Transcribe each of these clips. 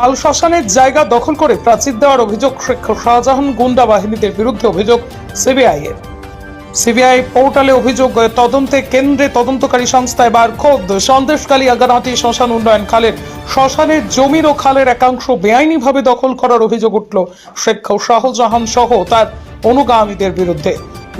খাল শ্মশানের জায়গা দখল করে প্রাচীর দেওয়ার অভিযোগ শেখ শাহজাহান গুন্ডা বাহিনীদের বিরুদ্ধে অভিযোগ সিবিআই এর। সিবিআই পোর্টালে অভিযোগ তদন্তে কেন্দ্রে তদন্তকারী সংস্থায় এবার খোদ সন্দেশকালী আগারহাটি শ্মশান উন্নয়ন খালের শ্মশানের জমির ও খালের একাংশ বেআইনিভাবে দখল করার অভিযোগ উঠল শেখ শাহজাহান সহ তার অনুগামীদের বিরুদ্ধে।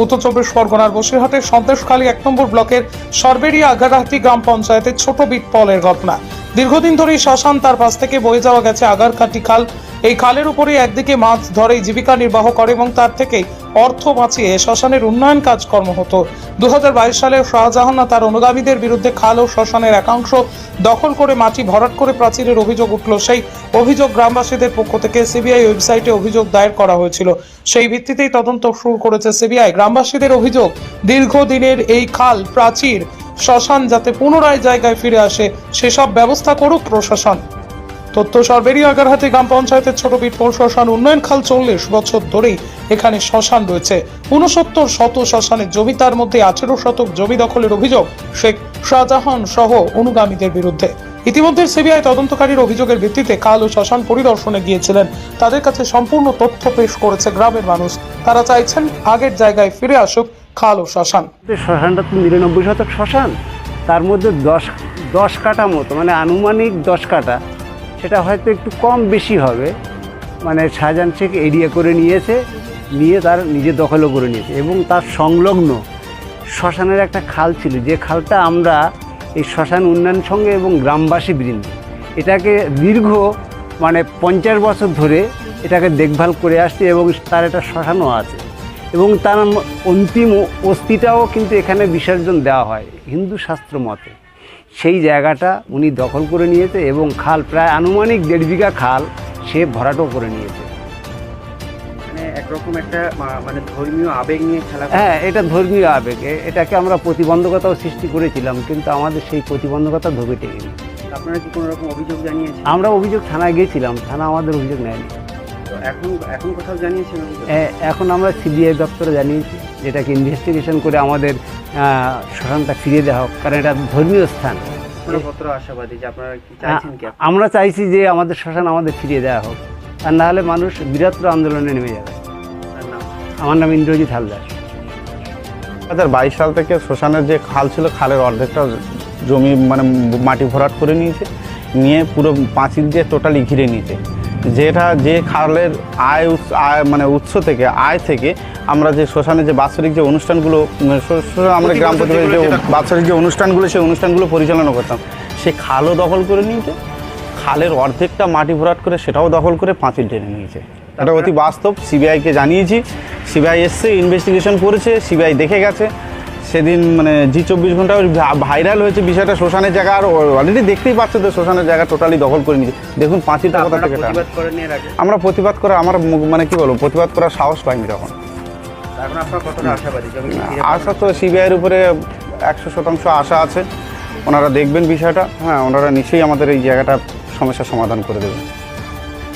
উত্তর চব্বিশ পরগনার বসিরহাটের সন্দেশখালী এক নম্বর ব্লকের সরবেরিয়া আগারহাটি গ্রাম পঞ্চায়েতের ছোট বিটপলের ঘটনা। দীর্ঘদিন ধরেই শ্মশান তার পাশ থেকে বয়ে যাওয়া গেছে আগার আগারকাটি খাল। এই খালের উপরে একদিকে মাছ ধরে জীবিকা নির্বাহ করে এবং তার থেকে অর্থ বাঁচিয়ে শ্মশানের উন্নয়ন কাজকর্ম হতো। দুহাজার বাইশ সালে শাহজাহান তার অনুগামীদের বিরুদ্ধে খাল ও শ্মশানের একাংশ দখল করে মাটি ভরাট করে প্রাচীরের অভিযোগ উঠল। সেই অভিযোগ গ্রামবাসীদের পক্ষ থেকে সিবিআই ওয়েবসাইটে অভিযোগ দায়ের করা হয়েছিল। সেই ভিত্তিতেই তদন্ত শুরু করেছে সিবিআই। গ্রামবাসীদের অভিযোগ, দীর্ঘদিনের এই খাল প্রাচীর শ্মশান যাতে পুনরায় জায়গায় ফিরে আসে, সেসব ব্যবস্থা করুক প্রশাসন। তথ্য সরবেরি আগারহাটি গ্রাম পঞ্চায়েতের ছোট বিটপল শ্মশান উন্নয়ন খাল চল্লিশ বছর ধরেই এখানে শ্মশান রয়েছে। উনসত্তর শত শ্মশানের জমি, তার মধ্যে আঠেরো শতক জমি দখলের অভিযোগ শেখ শাহজাহান সহ অনুগামীদের বিরুদ্ধে। ইতিমধ্যে সিবিআই তদন্তকারীর অভিযোগের ভিত্তিতে কাল ও শ্মশান পরিদর্শনে গিয়েছিলেন। তাদের কাছে সম্পূর্ণ তথ্য পেশ করেছে গ্রামের মানুষ। তারা চাইছেন আগের জায়গায় ফিরে আসুক খাল শ্মশান। শ্মশানটা তো নিরানব্বই শতক শ্মশান। তার মধ্যে দশ দশ কাটা মতো মানে আনুমানিক দশ কাটা সেটা হয়তো একটু কম বেশি হবে। মানে শাহজাহান শেখ এরিয়া করে নিয়েছে, নিয়ে তার নিজে দখলও করে নিয়েছে। এবং তার সংলগ্ন শ্মশানের একটা খাল ছিল। যে খালটা আমরা এই শ্মশান উন্নয়ন সঙ্গে এবং গ্রামবাসী বৃন্দ, এটাকে দীর্ঘ মানে পঞ্চাশ বছর ধরে এটাকে দেখভাল করে আসছে এবং তার একটা শ্মশানও আছে। এবং তার অন্তিম অস্থিটাও কিন্তু এখানে বিসর্জন দেওয়া হয় হিন্দু শাস্ত্র মতে। সেই জায়গাটা উনি দখল করে নিয়েছে এবং খাল প্রায় আনুমানিক দেড় বিঘা খাল সে ভরাটও করে নিয়েছে। মানে একরকম একটা মানে ধর্মীয় আবেগ নিয়ে খেলা হ্যাঁ এটা ধর্মীয় আবেগ। এটাকে আমরা প্রতিবন্ধকতাও সৃষ্টি করেছিলাম কিন্তু আমাদের সেই প্রতিবন্ধকতা ধোবে টেকেনি আপনারা কি কোনো রকম অভিযোগ জানিয়েছেন? আমরা অভিযোগ থানায় গিয়েছিলাম থানা আমাদের অভিযোগ নেয়নি। এখন এখন কোথাও জানিয়েছেন অভিযোগ? এ- এখন আমরা সিবিআই দপ্তরে জানিয়েছি যেটাকে ইনভেস্টিগেশন করে আমাদের শ্মশানটা ফিরিয়ে দেওয়া হোক কারণ এটা ধর্মীয় স্থান। আপনারা কতটা আশাবাদী যে আপনারা কি চাইছেন কি? আপনারা? আমরা চাইছি যে আমাদের শ্মশান আমাদের ফিরিয়ে দেওয়া হোক আর না হলে মানুষ বৃহত্তর আন্দোলনে নেমে যাবে। আমার নাম ইন্দ্রজিৎ হালদার। দু হাজার বাইশ সাল থেকে শ্মশানের যে খাল ছিল খালের অর্ধেকটা জমি মানে মাটি ভরাট করে নিয়েছে নিয়ে পুরো পাঁচিল দিয়ে টোটালি ঘিরে নিয়েছে। যেটা যে খালের আয় উৎস- আয় মানে উৎস থেকে আয় থেকে আমরা যে শ্মশানে যে বাৎসরিক যে অনুষ্ঠানগুলো শ- আমরা গ্রাম প্রতিবেশী যে বাৎসরিক যে অনুষ্ঠানগুলো সেই অনুষ্ঠানগুলো পরিচালনা করতাম। সে খালও দখল করে নিয়েছে খালের অর্ধেকটা মাটি ভরাট করে সেটাও দখল করে পাঁচিল টেনে নিয়েছে। এটা অতি বাস্তব সিবিআইকে জানিয়েছি সিবিআই এসছে ইনভেস্টিগেশন করেছে সিবিআই দেখে গেছে। সেদিন মানে জি চব্বিশ ঘণ্টা ভাইরাল হয়েছে বিষয়টা শ্মশানের জায়গা আর অলরেডি দেখতেই পাচ্ছে তো শ্মশানের জায়গা টোটালি দখল করে নিয়েছে। দেখুন পাঁচিলটা কোথা থেকে আমরা প্রতিবাদ করা আমার মানে কি বলব প্রতিবাদ করার সাহস পাইনি তখন। আশা তো সিবিআইয়ের উপরে একশো শতাংশ আশা আছে। ওনারা দেখবেন বিষয়টা। হ্যাঁ ওনারা নিশ্চয়ই আমাদের এই জায়গাটা সমস্যার সমাধান করে দেবেন।